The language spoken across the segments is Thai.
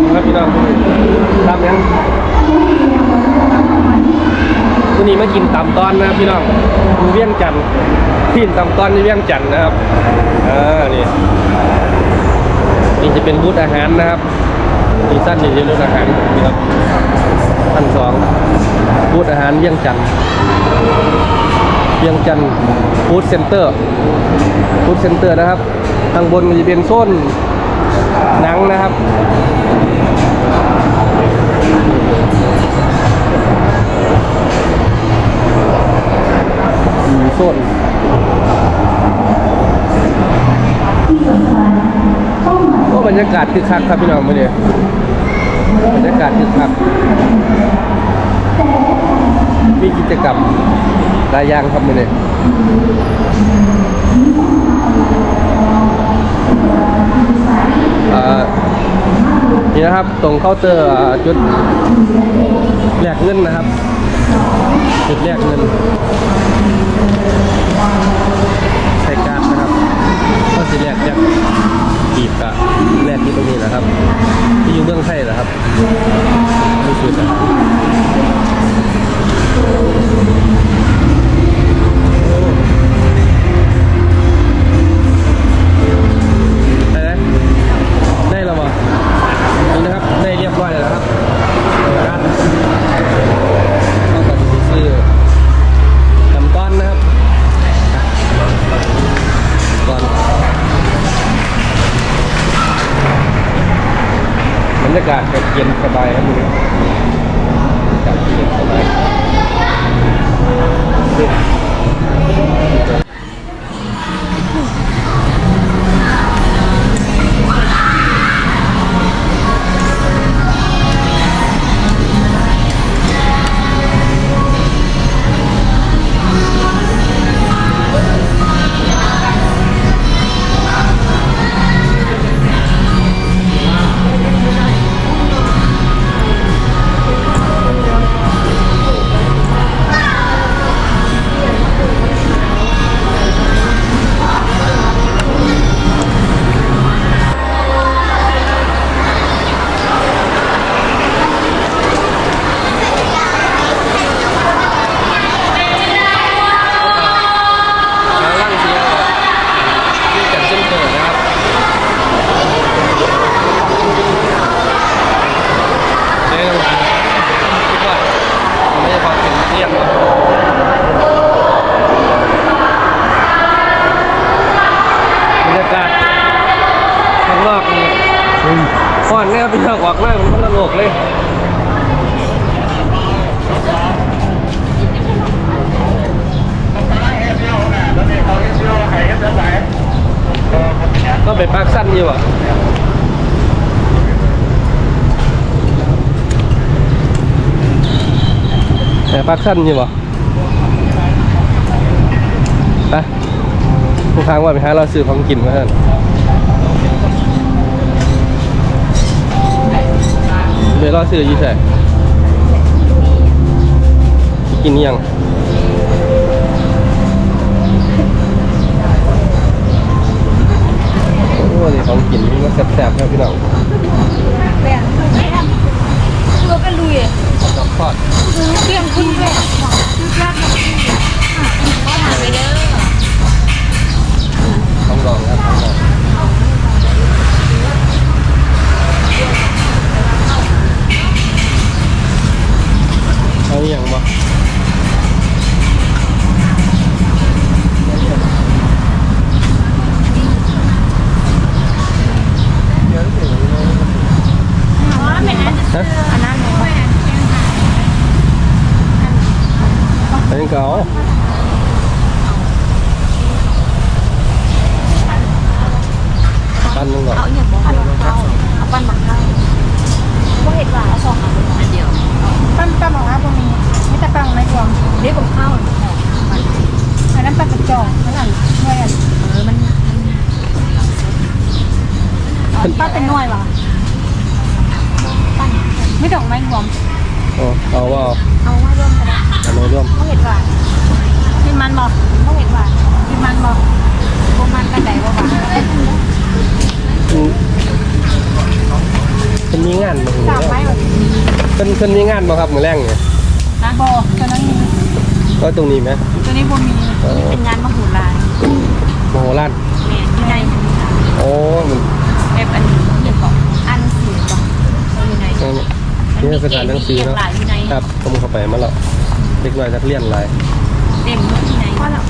ำครับพี่น้องตำยังวันนี้มากินตำตอนนะครับพี่น้องอยู่เวียงจันทน์ที่ตำตอนที่เวียงจันทน์นะครับอ่านี่นี่จะเป็นบูธอาหารนะครับมีสั้นนี่จะเป็นอาหารนี่ครับท่านสองบูธอาหารเวียงจันทน์เวียงจันทน์ฟู้ดเซ็นเตอร์ฟู้ดเซ็นเตอร์นะครับทางบนมันจะเป็นโซน หนังนะครับมีโซนก็บรรยากาศคือคักครับพี่น้องมาเนี่ยบรรยากาศคือคักมีกิจกรรมหลายอย่างครับมาเนี่ย นี่นะครับตรงเคาน์เตอร์จุดแลกเงินนะครับ จุดแลกเงินใส่การนะครับก็สิแลกจากกีบกับแลกที่ตรงนี้แหละครับ ที่อยู่เมืองไทยนะครับนี่คือนะได้ ออกมากมันคนละโลกเลยก็ไปปักสั้นอยู่อะแต่ปักสั้นอยู่อะไปผู้ค้างว่าไปหาเราซื้อของกินมาเถอะ เบลล่าซื้อยี่แส่กินยัง ไม่ดอกไม้รวมเอาเอาว่าเอาไว้ร่วมกันเอามาร่วม có hết và กินมันบอก có hết và กินมันบอก cô man cái đầy vào và อืมเป็นมีงานานมาถึงสามแล้วไม้แบบเพิ่นเพิ่นมีงานบ่ครับมื้อแรงเนี่ยนะบอตัวนั้นมีก็ตรงนี้ไหมตัวนี้บ่มีเออเป็นงานมโหฬารโมโหลานแม่ที่ไหนโอ้มันแบบอันนี้เรียกบอกอันสีบอกอยู่ไหน นี่นี่สถานหนังสือเนาะหลายอยู่ไหนครับผมเข้าไปมาแล้วเด็กน้อยนักเรียนหลายเต็มที่ไหนว่าแล้ว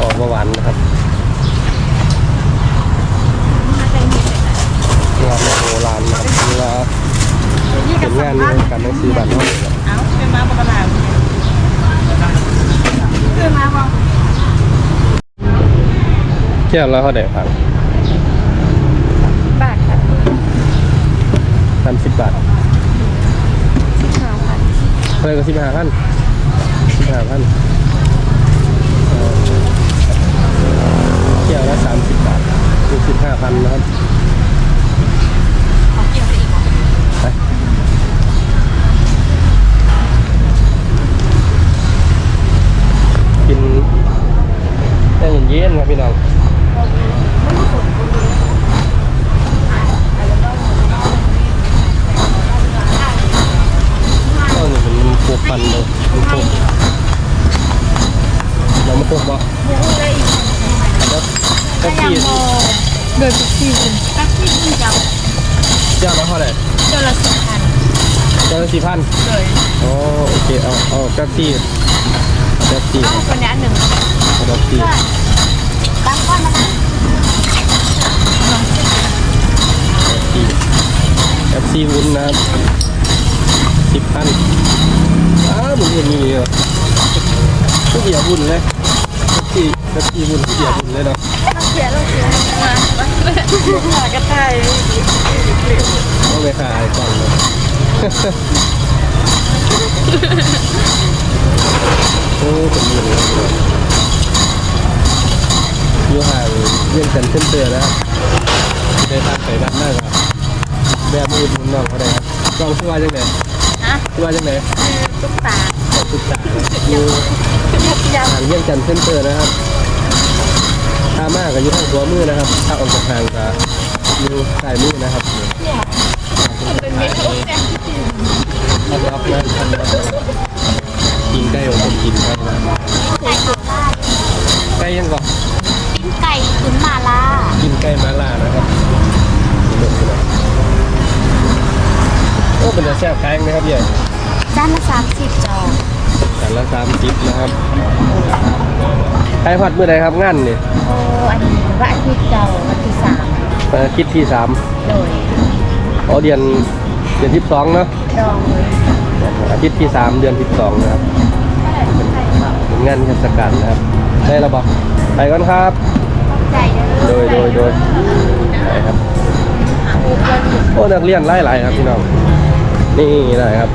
ออกมาหวานนะครับมาใจเย็นเลยนะงานโบราณนะครับเวลานี่เป็กับนสงานพันการหนังสือบ้านเราเนี่ยเอ้าเป็นมาบอกกระลาคือมาบอเที่ยวแล้วเขาได้พัง บาทค่ะ สามสิบบาทสิบห้าพันเท่าไหรก็สิบห้าพันสิบห้าพันเที่ยวละสามสิบบาทคือสิบห้าพันนะครับขอเกี่ยวไปอีกไปกินได้เย็นๆครับพี่น้องก็นี่เป็นพวกปันเลยมันพวกเรามาพวกบ่แล้วก็ที่ เดินทุกที่เลย แท็กซี่ขึ้นเจ้า เจ้าละเท่าไหร่ เจ้าละสิบพัน เจ้าละสี่ พันเลยอ๋อโอเคเอาเอาแป๊บซี่แป๊บซี่เอาคนนี้อันหนึ่งแป๊บซี่ตั้งก้อนมานะแป๊บซี่วุ้นนะครับสิบพันอ้าวมันเห็นมีเลยทุกเดียววุ้นเลยแป๊บซี่แป๊บซี่วุ้นทุกเดียววุ้นเลยเนาะเสียลงเสียมาหากระต่ายต้องไปขายก่อนเลย โอ้เป็นมีเลยอยู่ห่างเวียงจันทน์เส้นเตือนะครับที่ได้ทางไปด้านหน้าครับแบบอื่นมุนน้องเขาได้ครับกล้องชื่อว่าจังไหนฮะชื่อว่าจังไหนตุ๊กตาตุ๊กตาอยู่ยับยับทางเวียงจันทน์เส้นเตือนะครับถ้ามากก็อยู่ทางตัวมือนะครับ ถ้าออกจากทางก็อยู่ใต้มือนะครับเป็นเม็ดโอ๊ตแจ้งเอาไปรับนะทันกินไก่ของผมกินไก่นะไก่ขาลาไก่ยังก่อนปิ้งไก่ตุ๋นมาล่ากินไก่มาล่านะครับกินหมดเลยโอ้เป็นแต่แซ่บแพงนะครับใหญ่จานละสามสิบจอแต่ละสามสิบนะครับไก่ผัดเมื่อใดครับงานเนี่ยโอ้อันนี้วันอาทิตย์จอวันที่สามวันอาทิตย์ที่สามโดยอ๋อเดือน ดือนที่สองเนาะดองเลยอาทิตย์ที่สามเดือนที่สองนะครับเป็นงานเทศกาลนะครับ ได้แล้วบอกไปก่อนครับ ใจเด้โดอยโดยโดยไปครับโอ้นักเรียนไล่หลายๆครับพี่น้อง นี่ได้ครับ